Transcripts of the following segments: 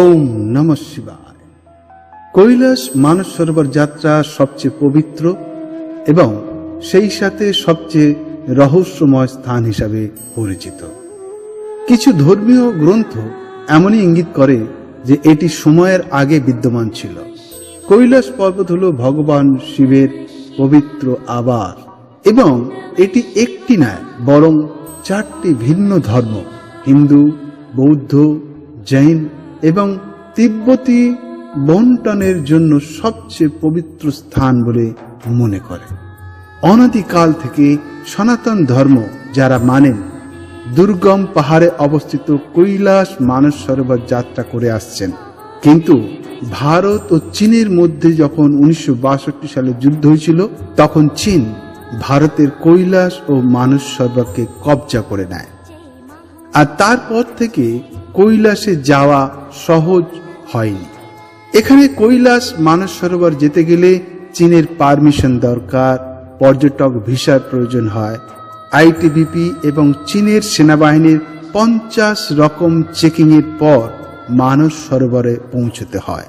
ওম নম শিবায়। কৈলাস মানস সরোবর যাত্রা সবচেয়ে পবিত্র এবং সেই সাথে সবচেয়ে রহস্যময় স্থান হিসাবে পরিচিত। কিছু ধর্মীয় গ্রন্থ এমনই ইঙ্গিত করে যে এটি সময়ের আগে বিদ্যমান ছিল। কৈলাস পর্বত হল ভগবান শিবের পবিত্র আবার এবং এটি একটি নয়, বরং চারটি ভিন্ন ধর্ম, হিন্দু, বৌদ্ধ, জৈন এবং তিব্বতী বন্টনের জন্য সবচেয়ে পবিত্র স্থান বলে মনে করে। অনাদিকাল থেকে সনাতন ধর্ম যারা মানেন, দুর্গম পাহাড়ে অবস্থিত কৈলাস মানস সরোবর যাত্রা করে আসছেন। কিন্তু ভারত ও চীনের মধ্যে যখন উনিশশো বাষট্টি সালে যুদ্ধ হয়েছিল, তখন চীন ভারতের কৈলাস ও মানস সরোবরকে কবজা করে নেয়। আর তারপর থেকে কৈলাসে যাওয়া সহজ হয়নি। এখানে কৈলাস মানস সরোবর যেতে গেলে চীনের পারমিশন দরকার, পর্যটক ভিসার প্রয়োজন হয়। আইটিবিপি এবং চীনের সেনাবাহিনীর পঞ্চাশ রকম চেকিং এর পর মানস সরোবরে পৌঁছতে হয়।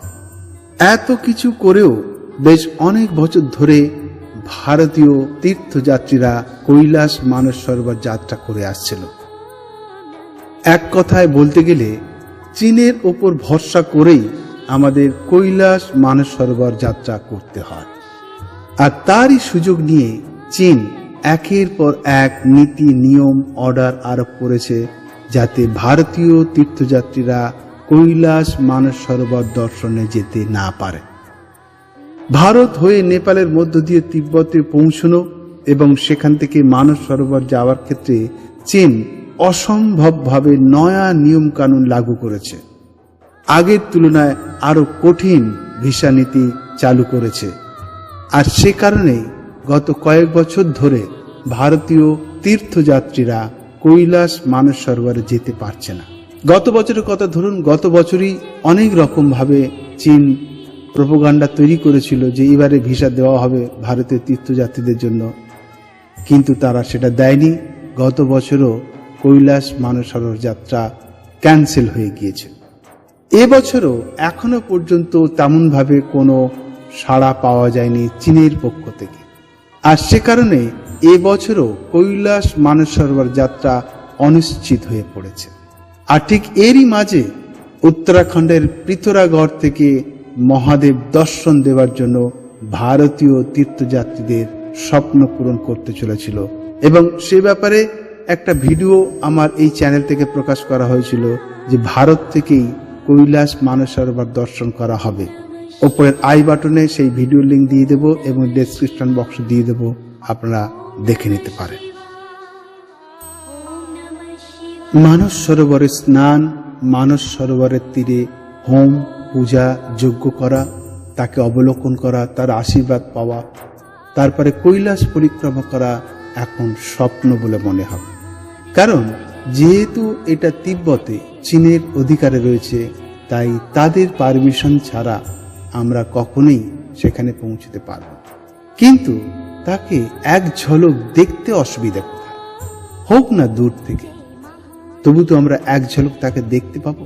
এত কিছু করেও বেশ অনেক বছর ধরে ভারতীয় তীর্থযাত্রীরা কৈলাস মানস সরোবর যাত্রা করে আসছিল। এক কথায় বলতে গেলে চীনের ওপর ভরসা করেই আমাদের কৈলাস মানস সরোবর যাত্রা করতে হয়। আর তারই সুযোগ নিয়ে চীন একের পর এক নীতি, নিয়ম, অর্ডার আরোপ করেছে যাতে ভারতীয় তীর্থযাত্রীরা কৈলাস মানস সরোবর দর্শনে যেতে না পারে। ভারত হয়ে নেপালের মধ্য দিয়ে তিব্বতে পৌঁছনো এবং সেখান থেকে মানস সরোবর যাওয়ার ক্ষেত্রে চীন অসম্ভবভাবে নয়া নিয়ম কানুন লাগু করেছে। আগের তুলনায় আরও কঠিন ভিসা নীতি চালু করেছে। আর সে কারণেই গত কয়েক বছর ধরে ভারতীয় তীর্থযাত্রীরা কৈলাস মানস সরোবরে যেতে পারছে না। গত বছরের কথা ধরুন, গত বছরই অনেক রকম ভাবে চীন প্রোপোগান্ডা তৈরি করেছিল যে এবারে ভিসা দেওয়া হবে ভারতীয় তীর্থযাত্রীদের জন্য। কিন্তু তারা সেটা দেয়নি। গত বছরও কৈলাস মানস সরোবর যাত্রা ক্যান্সেল হয়ে গিয়েছে। এবছরও এখনও পর্যন্ত তেমনভাবে কোনো সাড়া পাওয়া যায়নি চীনের পক্ষ থেকে। আর সে কারণে এবছরও কৈলাস মানস সরোবর যাত্রা অনিশ্চিত হয়ে পড়েছে। আর ঠিক এরই মাঝে উত্তরাখণ্ডের পৃথরাগড় থেকে মহাদেব দর্শন দেওয়ার জন্য ভারতীয় তীর্থযাত্রীদের স্বপ্ন পূরণ করতে চলেছিল। এবং সে ব্যাপারে একটা ভিডিও আমার এই চ্যানেল থেকে প্রকাশ করা হয়েছিল যে ভারত থেকেই কৈলাস মানস সরোবর দর্শন করা হবে। ওপরের আই বাটনে সেই ভিডিও লিংক দিয়ে দেব এবং ডেসক্রিপশন বক্স দিয়ে দেব। আপনারা দেখে নিতে পারেন। মানস সরোবরে স্নান মানস সরোবরের তীরে হোম পূজা যজ্ঞ করা, তাকে অবলোকন করা, তার আশীর্বাদ পাওয়া, তারপরে কৈলাস পরিক্রমা করা এখন স্বপ্ন বলে মনে হবে। কারণ যেহেতু এটা তিব্বতে চীনের অধিকারে রয়েছে, তাই তাদের পারমিশন ছাড়া আমরা কখনোই সেখানে পৌঁছতে পারব কিন্তু তাকে এক ঝলক দেখতে অসুবিধা কোথায়? হোক না দূর থেকে, তবু তো আমরা এক ঝলক তাকে দেখতে পাবো।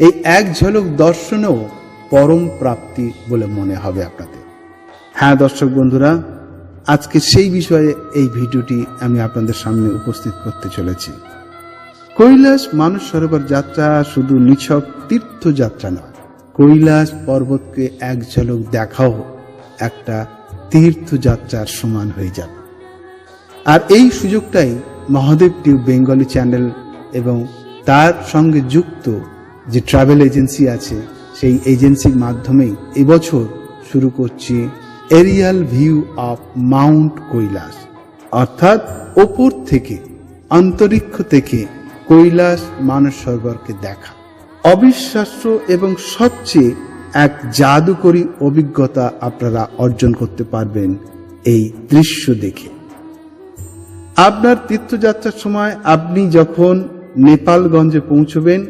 এই এক ঝলক দর্শনেও পরম প্রাপ্তি বলে মনে হবে আপনাদের। হ্যাঁ দর্শক বন্ধুরা আজকে সেই বিষয়ে এই ভিডিওটি আমি আপনাদের সামনে উপস্থিত করতে চলেছি। কৈলাস মানস সরোবর যাত্রা শুধু নিছক তীর্থযাত্রা নয়, কৈলাস পর্বতকে এক ঝলক দেখাও একটা তীর্থযাত্রার সমান হয়ে যাবে। আর এই সুযোগটাই মহাদেব টিউব বেঙ্গলি চ্যানেল এবং তার সঙ্গে যুক্ত যে ট্রাভেল এজেন্সি আছে, সেই এজেন্সির মাধ্যমেই এবছর শুরু করছি aerial view of mount Kailash অর্থাৎ ওপর থেকে, অন্তরিক্ষ থেকে কৈলাস মানস সরোবরকে দেখা। অবিশ্বাস্য এবং সবচেয়ে এক জাদুকরী অভিজ্ঞতা আপনারা অর্জন করতে পারবেন এই দৃশ্য দেখে। আপনার তীর্থযাত্রার সময় আপনি যখন নেপালগঞ্জে পৌঁছবেন,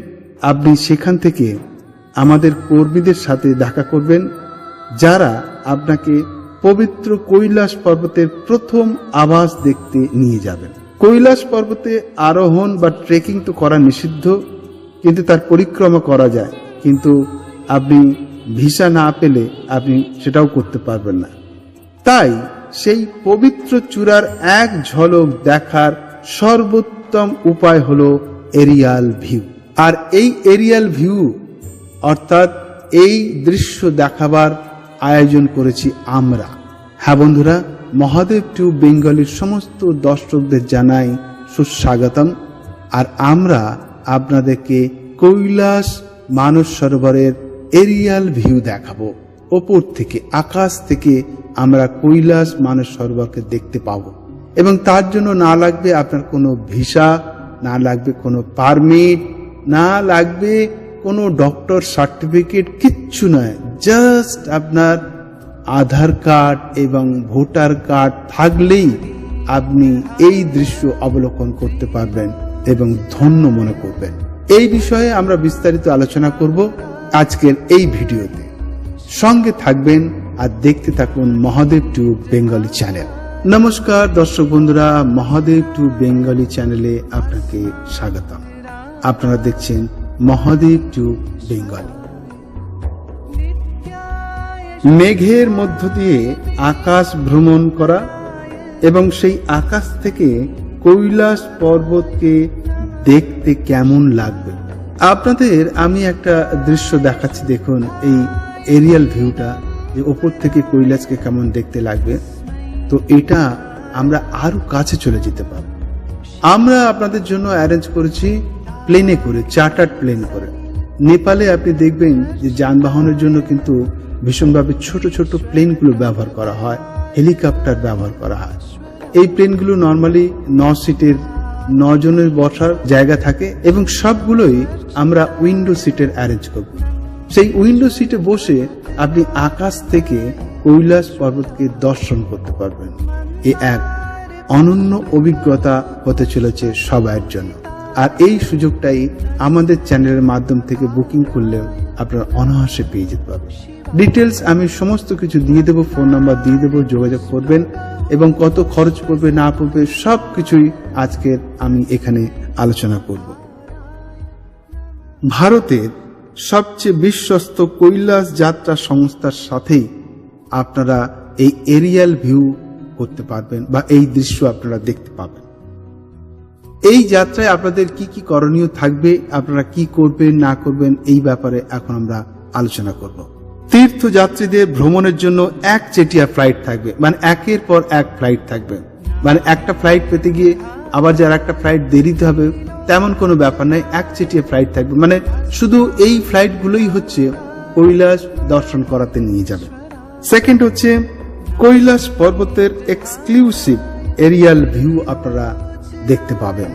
আপনি সেখান থেকে আমাদের কর্মীদের সাথে দেখা করবেন, যারা আপনাকে পবিত্র কৈলাস পর্বতের প্রথম আবাস দেখতে নিয়ে যাবেন। কৈলাস পর্বতে আরোহণ বা ট্রেকিং তো করা নিষিদ্ধ, কিন্তু তার পরিক্রমা করা যায়। কিন্তু আপনি ভিসা না পেলে আপনি সেটাও করতে পারবেন না। তাই সেই পবিত্র চূড়ার এক ঝলক দেখার সর্বোত্তম উপায় হলো এরিয়াল ভিউ। আর এই এরিয়াল ভিউ, অর্থাৎ এই দৃশ্য দেখাবার আয়োজন করেছি আমরা। হ্যাঁ বন্ধুরা, মহাদেব টু বেঙ্গলির সমস্ত দর্শকদের জানাই সুস্বাগতম। আর আমরা আপনাদেরকে কৈলাস মানস সরোবরের এরিয়াল ভিউ দেখাবো। ওপর থেকে, আকাশ থেকে আমরা কৈলাস মানস সরোবরকে দেখতে পাবো। এবং তার জন্য না লাগবে আপনার কোনো ভিসা, না লাগবে কোনো পারমিট, না লাগবে কোনো ডক্টর সার্টিফিকেট, কিচ্ছু নয়। জাস্ট আপনার আধার কার্ড এবং ভোটার কার্ড থাকলেই আপনি এই দৃশ্য অবলোকন করতে পারবেন এবং ধন্য মনে করবেন। এই বিষয়ে আমরা বিস্তারিত আলোচনা করব আজকের এই ভিডিওতে। সঙ্গে থাকবেন আর দেখতে থাকুন মহাদেব টু বেঙ্গলি চ্যানেল। নমস্কার দর্শক বন্ধুরা, মহাদেব টু বেঙ্গলি চ্যানেলে আপনাকে স্বাগতম। আপনারা দেখছেন মহাদেব টু বেঙ্গলি। মেঘের মধ্য দিয়ে আকাশ ভ্রমণ করা এবং সেই আকাশ থেকে কৈলাস পর্বতকে দেখতে কেমন লাগবে? আপনাদের আমি একটা দৃশ্য দেখাচ্ছি, দেখুন এই এরিয়াল ভিউটা যে ওপর থেকে কৈলাসকে কেমন দেখতে লাগবে। তো এটা আমরা আরও কাছে চলে যেতে পারব। আমরা আপনাদের জন্য অ্যারেঞ্জ করেছি প্লেনে করে চার্টার্ড প্লেন করে। নেপালে আপনি দেখবেন যে যানবাহনের জন্য কিন্তু ভীষণভাবে ছোট ছোট প্লেনগুলো ব্যবহার করা হয়, হেলিকপ্টার ব্যবহার করা হয়। এই প্লেনগুলো নর্মালি ন সিটের জনের বসার জায়গা থাকে এবং সবগুলোই আমরা উইন্ডো সিটের অ্যারেঞ্জ করব। সেই উইন্ডো সিটে বসে আপনি আকাশ থেকে কৈলাস পর্বতকে দর্শন করতে পারবেন। এ এক অনন্য অভিজ্ঞতা হতে চলেছে সবার জন্য। আর এই সুযোগটাই আমাদের চ্যানেলের মাধ্যম থেকে বুকিং করলেও আপনারা অনায়াসে পেয়ে যেতে পারবেন। ডিটেলস আমি সমস্ত কিছু দিয়ে দেবো ফোন নাম্বার দিয়ে দেবো, যোগাযোগ করবেন এবং কত খরচ পড়বে, না পড়বে, সব কিছুই আজকের আমি এখানে আলোচনা করব। ভারতের সবচেয়ে বিশ্বস্ত কৈলাস যাত্রা সংস্থার সাথেই আপনারা এই এরিয়াল ভিউ করতে পারবেন বা এই দৃশ্য আপনারা দেখতে পাবেন। এই যাত্রায় আপনাদের কি কি করণীয় থাকবে, আপনারা কি করবেন, না করবেন, এই ব্যাপারে এখন আমরা আলোচনা করব। তীর্থযাত্রীদের ভ্রমণের জন্য এক চেটিয়া ফ্লাইট থাকবে মানে একের পর এক ফ্লাইট থাকবে। মানে একটা ফ্লাইট পেতে গিয়ে আবার যার একটা ফ্লাইট দেরিতে হবে, তেমন কোনো ব্যাপার নাই, এক চেটিয়া ফ্লাইট থাকবে। মানে শুধু এই ফ্লাইটগুলোই হচ্ছে কৈলাস দর্শন করাতে নিয়ে যাবে। সেকেন্ড হচ্ছে কৈলাস পর্বতের এক্সক্লুসিভ এরিয়াল ভিউ আপনারা দেখতে পাবেন।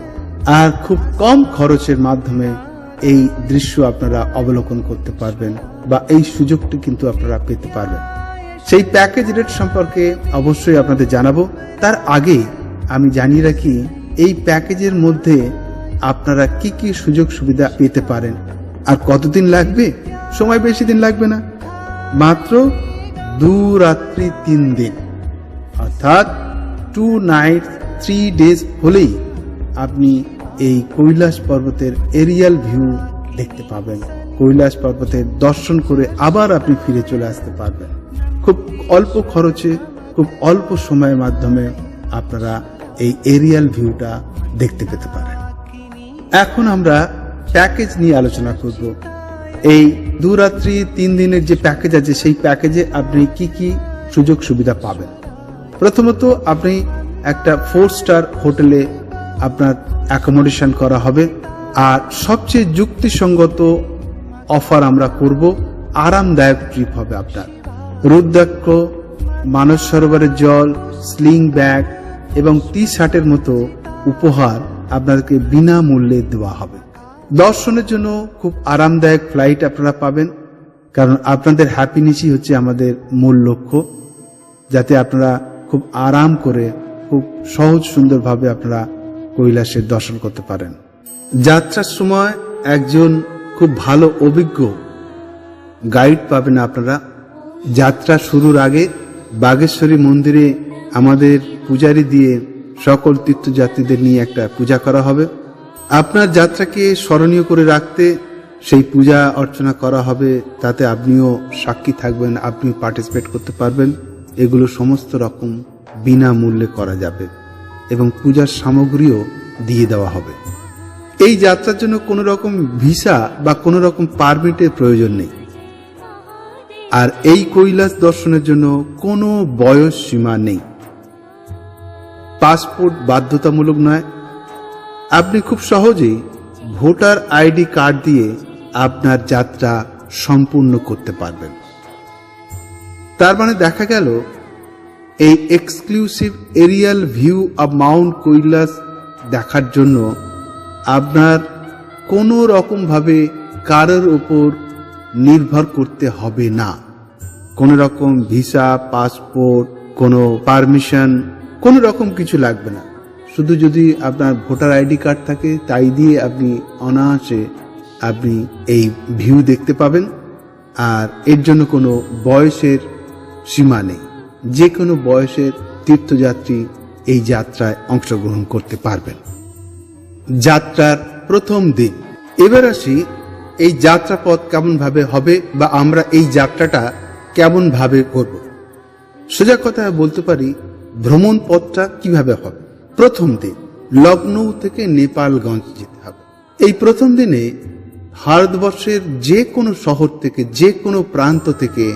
আর খুব কম খরচের মাধ্যমে এই দৃশ্য আপনারা অবলোকন করতে পারবেন বা এই সুযোগটি কিন্তু আপনারা পেতে পারবেন। সেই প্যাকেজ রেট সম্পর্কে অবশ্যই আপনাদের জানাব। তার আগে আমি জানিয়ে রাখি, এই প্যাকেজের মধ্যে আপনারা কি কি সুযোগ সুবিধা পেতে পারেন? আর কতদিন লাগবে? সময় বেশি দিন লাগবে না। মাত্র দু রাত্রি তিন দিন। অর্থাৎ টু নাইট থ্রি ডেজ হলেই আপনি এই কৈলাস পর্বতের এরিয়াল ভিউ দেখতে পাবেন। কৈলাস পর্বতের দর্শন করে আবার আপনি ফিরে চলে আসতে পারবেন। খুব অল্প খরচে, খুব অল্প সময়ের মাধ্যমে আপনারা এই এরিয়াল ভিউটা দেখতে পেতে পারেন। এখন আমরা প্যাকেজ নিয়ে আলোচনা করব। এই দু রাত্রি, তিন দিনের যে প্যাকেজ আছে, সেই প্যাকেজে আপনি কি কি সুযোগ সুবিধা পাবেন? প্রথমত আপনি একটা ফোর স্টার হোটেলে আপনার অ্যাকোমোডেশন করা হবে। আর সবচেয়ে যুক্তিসঙ্গত অফার আমরা করব, আরামদায়ক ট্রিপ হবে আপনার। রুদ্রাক্ষ, মানস সরোবরের জল স্লিং ব্যাগ এবং টি শার্টের মতো উপহার আপনাদেরকে বিনামূল্যে দেওয়া হবে। দর্শনের জন্য খুব আরামদায়ক ফ্লাইট আপনারা পাবেন, কারণ আপনাদের হ্যাপিনেসই হচ্ছে আমাদের মূল লক্ষ্য, যাতে আপনারা খুব আরাম করে খুব সহজ সুন্দরভাবে আপনারা কৈলাসের দর্শন করতে পারেন। যাত্রার সময় একজন খুব ভালো অভিজ্ঞ গাইড পাবেন আপনারা। যাত্রা শুরুর আগে বাগেশ্বরী মন্দিরে আমাদের পূজারি দিয়ে সকল তীর্থযাত্রীদের নিয়ে একটা পূজা করা হবে। আপনার যাত্রাকে স্মরণীয় করে রাখতে সেই পূজা অর্চনা করা হবে। তাতে আপনিও সাক্ষী থাকবেন আপনি পার্টিসিপেট করতে পারবেন। এগুলো সমস্ত রকম বিনামূল্যে করা যাবে এবং পূজার সামগ্রীও দিয়ে দেওয়া হবে। এই যাত্রার জন্য কোনো রকম ভিসা বা কোনো রকম পারমিটের প্রয়োজন নেই। আর এই কৈলাস দর্শনের জন্য কোনো বয়স সীমা নেই। পাসপোর্ট বাধ্যতামূলক নয়। আপনি খুব সহজেই ভোটার আইডি কার্ড দিয়ে আপনার যাত্রা সম্পূর্ণ করতে পারবেন। তার মানে দেখা গেল এই exclusive aerial view of mount Kailash দেখার জন্য আপনার কোনো রকমভাবে কারোর উপর নির্ভর করতে হবে না। কোনো রকম ভিসা, পাসপোর্ট, কোনো পারমিশন, কোনো রকম কিছু লাগবে না। শুধু যদি আপনার ভোটার আইডি কার্ড থাকে, তাই দিয়ে আপনি অনায়াসে আপনি এই ভিউ দেখতে পাবেন। আর এর জন্য কোনো বয়সের সীমা নেই। যে কোনো বয়সের তীর্থযাত্রী এই যাত্রায় অংশগ্রহণ করতে পারবেন। যাত্রার প্রথম দিন। এবার আসি, এই যাত্রাপথ কেমন ভাবে হবে বা আমরা এই যাত্রাটা কেমনভাবে করব। সোজা কথা বলতে পারি, ভ্রমণ পথটা কীভাবে হবে? প্রথম দিন লখনৌ থেকে নেপালগঞ্জ যেতে হবে। এই প্রথম দিনে ভারতবর্ষের যে কোনো শহর থেকে যে কোনো প্রান্ত থেকে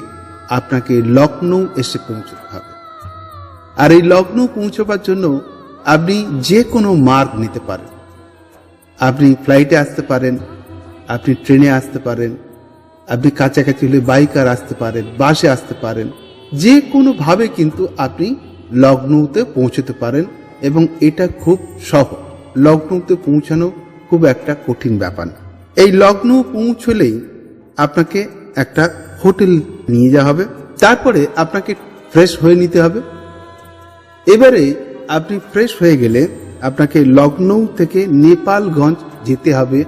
আপনাকে লখনৌ এসে পৌঁছতে হবে। আর এই লখনৌ পৌঁছবার জন্য আপনি যে কোনো মার্গ নিতে পারেন। আপনি ফ্লাইটে আসতে পারেন, আপনি ট্রেনে আসতে পারেন, আপনি কাছাকাছি হলে বাইকার আসতে পারেন বাসে আসতে পারেন, যে কোনোভাবে কিন্তু আপনি লখনৌতে পৌঁছতে পারেন এবং এটা খুব সহজ। লখনৌতে পৌঁছানো খুব একটা কঠিন ব্যাপার না। এই লখনৌ পৌঁছলেই আপনাকে একটা হোটেল নিয়ে যাওয়া হবে। তারপরে আপনাকে ফ্রেশ হয়ে নিতে হবে। এবারে আপনি ফ্রেশ হয়ে গেলে আপনাকে লখনৌ থেকে নেপালগঞ্জ যেতে হবে।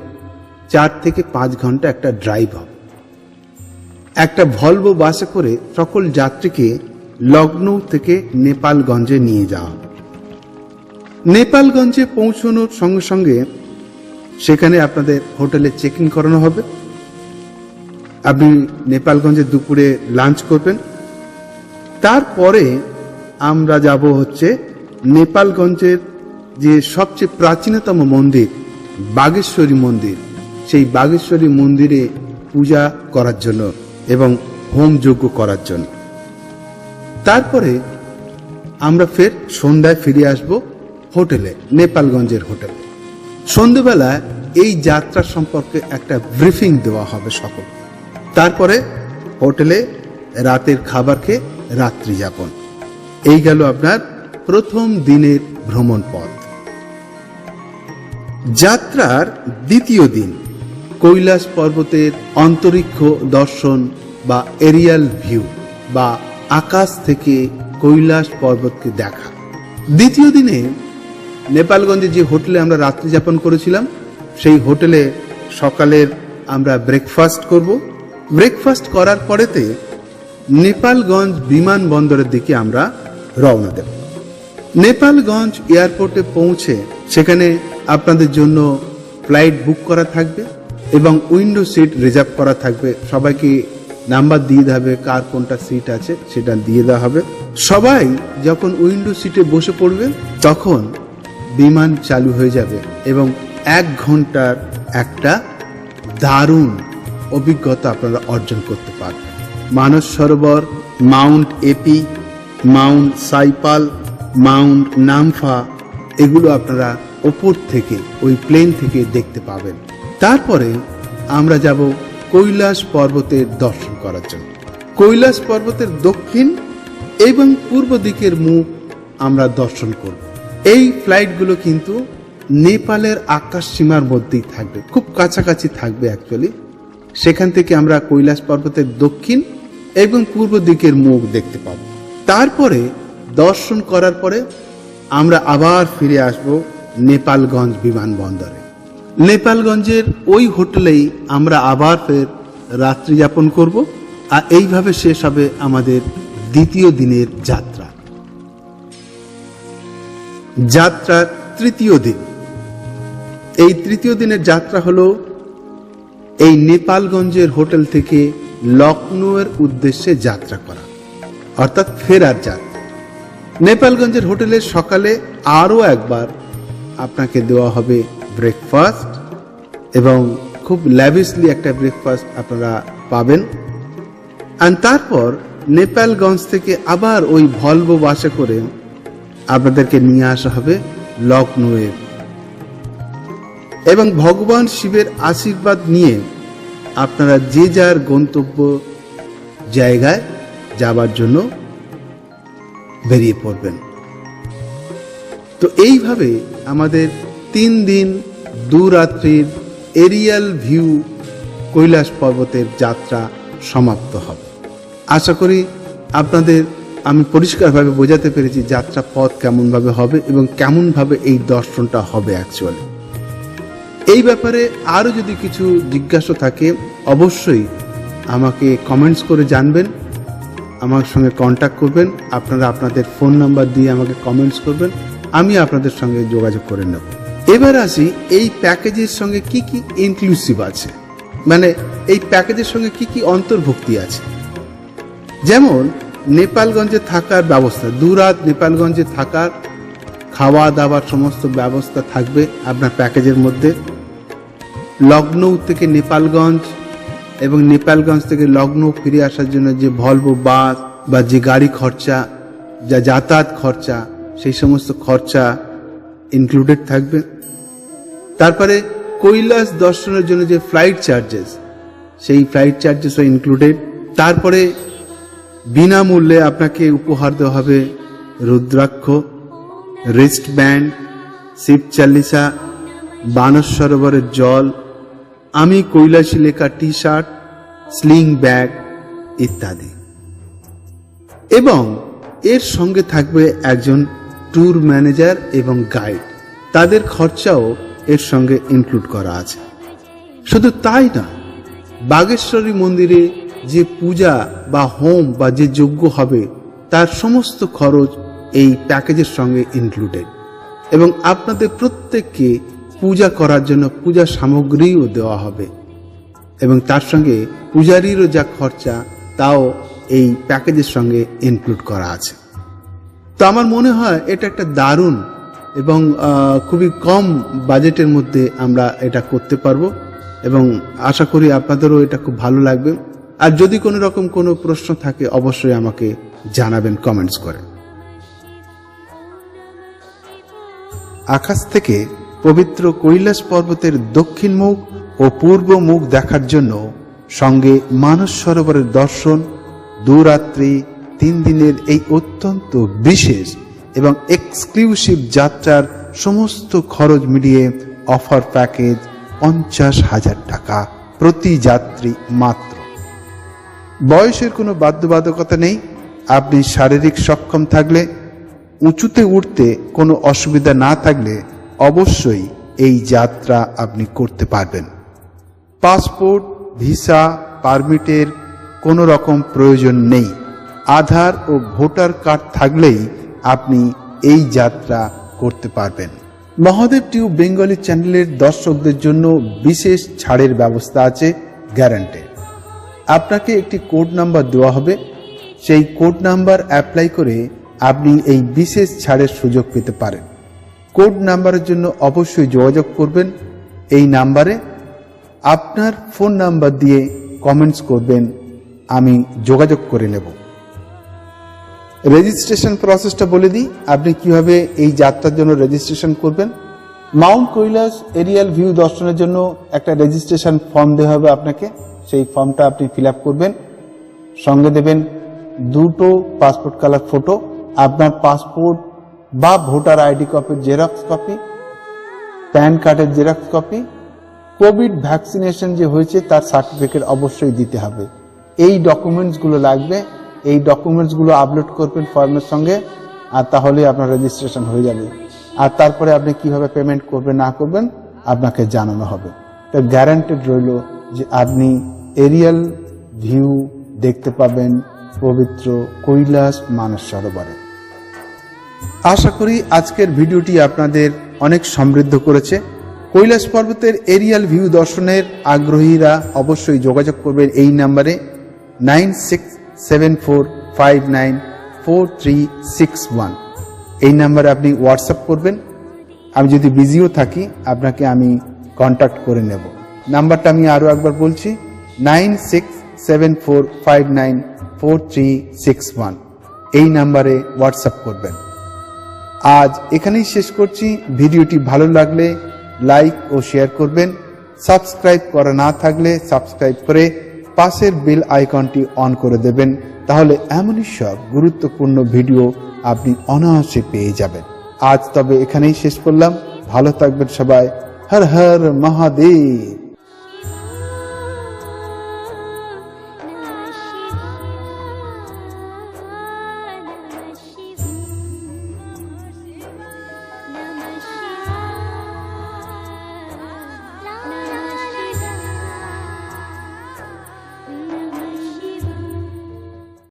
চার থেকে পাঁচ ঘণ্টা একটা ড্রাইভ হবে। একটা ভলভো বাসে করে সকল যাত্রীকে লখনৌ থেকে নেপালগঞ্জে নিয়ে যাওয়া হবে। নেপালগঞ্জে পৌঁছানোর সঙ্গে সঙ্গে সেখানে আপনাদের হোটেলে চেক ইন করানো হবে। আপনি নেপালগঞ্জে দুপুরে লাঞ্চ করবেন। তারপরে আমরা যাব হচ্ছে নেপালগঞ্জের যে সবচেয়ে প্রাচীনতম মন্দির, বাগেশ্বরী মন্দির। সেই বাগেশ্বরী মন্দিরে পূজা করার জন্য এবং হোম যজ্ঞ করার জন্য। তারপরে আমরা ফের সন্ধ্যায় ফিরে আসব হোটেলে, নেপালগঞ্জের হোটেলে। সন্ধ্যেবেলা এই যাত্রা সম্পর্কে একটা ব্রিফিং দেওয়া হবে সকল তারপরে হোটেলে রাতের খাবার খেয়ে রাত্রি যাপন। এই গেল আপনার প্রথম দিনের ভ্রমণ পথ। যাত্রার দ্বিতীয় দিন, কৈলাস পর্বতের অন্তরিক্ষ দর্শন বা এরিয়াল ভিউ বা আকাশ থেকে কৈলাস পর্বতকে দেখা। দ্বিতীয় দিনে নেপালগঞ্জে যে হোটেলে আমরা রাত্রি যাপন করেছিলাম, সেই হোটেলে সকালের আমরা ব্রেকফাস্ট করব। ব্রেকফাস্ট করার পরেতে নেপালগঞ্জ বিমানবন্দরের দিকে আমরা রওনা দেব। নেপালগঞ্জ এয়ারপোর্টে পৌঁছে সেখানে আপনাদের জন্য ফ্লাইট বুক করা থাকবে এবং উইন্ডো সিট রিজার্ভ করা থাকবে। সবাইকে নাম্বার দিয়ে দেওয়া হবে কার কোনটা সিট আছে সেটা দিয়ে দেওয়া হবে। সবাই যখন উইন্ডো সিটে বসে পড়বে তখন বিমান চালু হয়ে যাবে এবং এক ঘণ্টার একটা দারুণ অভিজ্ঞতা আপনারা অর্জন করতে পারবেন। Manas Sarovar, mount Api, mount Saipal, mount Namfa, এগুলো আপনারা ওপর থেকে, ওই প্লেন থেকে দেখতে পাবেন। তারপরে আমরা যাব কৈলাস পর্বতের দর্শন করার জন্য। কৈলাস পর্বতের দক্ষিণ এবং পূর্ব দিকের মুখ আমরা দর্শন করব। এই ফ্লাইটগুলো কিন্তু নেপালের আকাশ সীমার মধ্যেই থাকবে, খুব কাছাকাছি থাকবে অ্যাকচুয়ালি সেখান থেকে আমরা কৈলাস পর্বতের দক্ষিণ এবং পূর্ব দিকের মুখ দেখতে পাব। তারপরে দর্শন করার পরে আমরা আবার ফিরে আসব নেপালগঞ্জ বিমানবন্দরে। নেপালগঞ্জের ওই হোটেলেই আমরা আবার ফের রাত্রি যাপন করব আর এইভাবে শেষ হবে আমাদের দ্বিতীয় দিনের যাত্রা। যাত্রার তৃতীয় দিন। এই তৃতীয় দিনের যাত্রা হলো এই নেপালগঞ্জের হোটেল থেকে লখনৌয়ের উদ্দেশ্যে যাত্রা করা, অর্থাৎ ফেরার যাত্রা। নেপালগঞ্জের হোটেলে সকালে আরও একবার আপনাকে দেওয়া হবে ব্রেকফাস্ট এবং খুব ল্যাভিসলি একটা ব্রেকফাস্ট আপনারা পাবেন। আর তারপর নেপালগঞ্জ থেকে আবার ওই ভলভো বাসে করে আপনাদেরকে নিয়ে আসা হবে লখনৌয়ে এবং ভগবান শিবের আশীর্বাদ নিয়ে আপনারা যে যার গন্তব্য জায়গায় যাবার জন্য বেরিয়ে পড়বেন। তো এইভাবে আমাদের তিন দিন দু রাত্রির এরিয়াল ভিউ কৈলাস পর্বতের যাত্রা সমাপ্ত হবে। আশা করি আপনাদের আমি পরিষ্কারভাবে বোঝাতে পেরেছি যাত্রা পথ কেমনভাবে হবে এবং কেমনভাবে এই দর্শনটা হবে অ্যাকচুয়ালি এই ব্যাপারে আরও যদি কিছু জিজ্ঞাসা থাকে, অবশ্যই আমাকে কমেন্টস করে জানবেন, আমার সঙ্গে কন্ট্যাক্ট করবেন, আপনারা আপনাদের ফোন নাম্বার দিয়ে আমাকে কমেন্টস করবেন, আমি আপনাদের সঙ্গে যোগাযোগ করে নেব। এবার আসি, এই প্যাকেজের সঙ্গে কি কি ইনক্লুসিভ আছে? মানে এই প্যাকেজের সঙ্গে কি কি অন্তর্ভুক্তি আছে? যেমন, নেপালগঞ্জে থাকার ব্যবস্থা দুরাত নেপালগঞ্জে থাকার খাওয়া দাওয়ার সমস্ত ব্যবস্থা থাকবে আপনার প্যাকেজের মধ্যে। লখনৌ থেকে নেপালগঞ্জ এবং নেপালগঞ্জ থেকে লখনৌ ফিরে আসার জন্য যে ভলভো বাস বা যে গাড়ি খরচা, যা যাতায়াত খরচা, সেই সমস্ত খরচা ইনক্লুডেড থাকবে। তারপরে কৈলাস দর্শনের জন্য যে ফ্লাইট চার্জেস সেই ফ্লাইট চার্জেসও ইনক্লুডেড তারপরে বিনামূল্যে আপনাকে উপহার দেওয়া হবে রুদ্রাক্ষ রিস্ট ব্যান্ড শিব চাল্লিসা বানস সরোবরের জল আমি কৈলাসী লেখা টি শার্ট স্লিং ব্যাগ ইত্যাদি। এবং এর সঙ্গে থাকবে একজন ট্যুর ম্যানেজার এবং গাইড। তাদের খরচাও এর সঙ্গে ইনক্লুড করা আছে। শুধু তাই না, বাগেশ্বরী মন্দিরে যে পূজা বা হোম বা যে যজ্ঞ হবে, তার সমস্ত খরচ এই প্যাকেজের সঙ্গে ইনক্লুডেড। এবং আপনাদের প্রত্যেককে পূজা করার জন্য পূজা সামগ্রীও দেওয়া হবে। এবং তার সঙ্গে পূজারীরও যা খরচা, তাও এই প্যাকেজের সঙ্গে ইনক্লুড করা আছে। তো আমার মনে হয় এটা একটা দারুণ এবং খুবই কম বাজেটের মধ্যে আমরা এটা করতে পারব। এবং আশা করি আপনাদেরও এটা খুব ভালো লাগবে। আর যদি কোনো রকম কোনো প্রশ্ন থাকে, অবশ্যই আমাকে জানাবেন কমেন্টস করে। আকাশ থেকে পবিত্র কৈলাস পর্বতের দক্ষিণ মুখ ও পূর্ব মুখ দেখার জন্য সঙ্গে মানস সরোবরের দর্শন, দুরাত্রি, তিন দিনের এই অত্যন্ত বিশেষ এবং এক্সক্লুসিভ যাত্রার সমস্ত খরচ মিলিয়ে অফার প্যাকেজ পঞ্চাশ হাজার টাকা প্রতি যাত্রী মাত্র। বয়সের কোনো বাধ্যবাধকতা নেই, আপনি শারীরিক সক্ষম থাকলে, উঁচুতে উঠতে কোনো অসুবিধা না থাকলে অবশ্যই এই যাত্রা আপনি করতে পারবেন। পাসপোর্ট, ভিসা, পারমিটের কোনো রকম প্রয়োজন নেই। আধার ও ভোটার কার্ড থাকলেই আপনি এই যাত্রা করতে পারবেন। মহাদেব টিউ বেঙ্গলি চ্যানেলের দর্শকদের জন্য বিশেষ ছাড়ের ব্যবস্থা আছে, গ্যারান্টেড। আপনাকে একটি কোড নাম্বার দেওয়া হবে। সেই কোড নাম্বার অ্যাপ্লাই করে আপনি এই বিশেষ ছাড়ের সুযোগ পেতে পারেন। কোড নাম্বারের জন্য অবশ্যই যোগাযোগ করবেন। এই নাম্বারে আপনার ফোন নাম্বার দিয়ে কমেন্টস করবেন। আমি যোগাযোগ করে নেব। রেজিস্ট্রেশন প্রসেসটা বলে দিই, আপনি কীভাবে এই যাত্রার জন্য রেজিস্ট্রেশন করবেন? মাউন্ট কৈলাস এরিয়াল ভিউ দর্শনের জন্য একটা রেজিস্ট্রেশন ফর্ম দেওয়া হবে আপনাকে। সেই ফর্মটা আপনি ফিল করবেন। সঙ্গে দেবেন দুটো পাসপোর্ট কালার ফটো আপনার পাসপোর্ট বা ভোটার আইডি কপির জেরক্স কপি, প্যান কার্ডের জেরক্স কপি, কোভিড ভ্যাকসিনেশন যে হয়েছে তার সার্টিফিকেট অবশ্যই দিতে হবে। এই ডকুমেন্টসগুলো লাগবে, এই ডকুমেন্টসগুলো আপলোড করবেন ফর্মের সঙ্গে আর তাহলে আপনার রেজিস্ট্রেশন হয়ে যাবে। আর তারপরে আপনি কীভাবে পেমেন্ট করবেন, না করবেন আপনাকে জানানো হবে। তো গ্যারান্টেড রইল যে আপনি এরিয়াল ভিউ দেখতে পাবেন পবিত্র কৈলাস মানস সরোবরে। আশা করি আজকের ভিডিওটি আপনাদের অনেক সমৃদ্ধ করেছে। কৈলাস পর্বতের এরিয়াল ভিউ দর্শনের আগ্রহীরা অবশ্যই যোগাযোগ করবেন এই নাম্বারে nine six seven four five nine four three six one. এই নাম্বারে আপনি হোয়াটসঅ্যাপ করবেন। আমি যদি বিজিও থাকি, আপনাকে আমি কন্ট্যাক্ট করে নেব। নাম্বারটা আমি আরও একবার বলছি, nine six seven four five nine four three six one. এই নাম্বারে হোয়াটসঅ্যাপ করবেন। আজ এখানেই শেষ করছি। ভিডিওটি ভালো লাগলে লাইক ও শেয়ার করবেন। সাবস্ক্রাইব করা না থাকলে সাবস্ক্রাইব করে পাশের বেল আইকনটি অন করে দেবেন। তাহলে এমনই সব গুরুত্বপূর্ণ ভিডিও আপনি অনায়াসে পেয়ে যাবেন। আজ তবে এখানেই শেষ করলাম। ভালো থাকবেন সবাই। হর হর মহাদেব।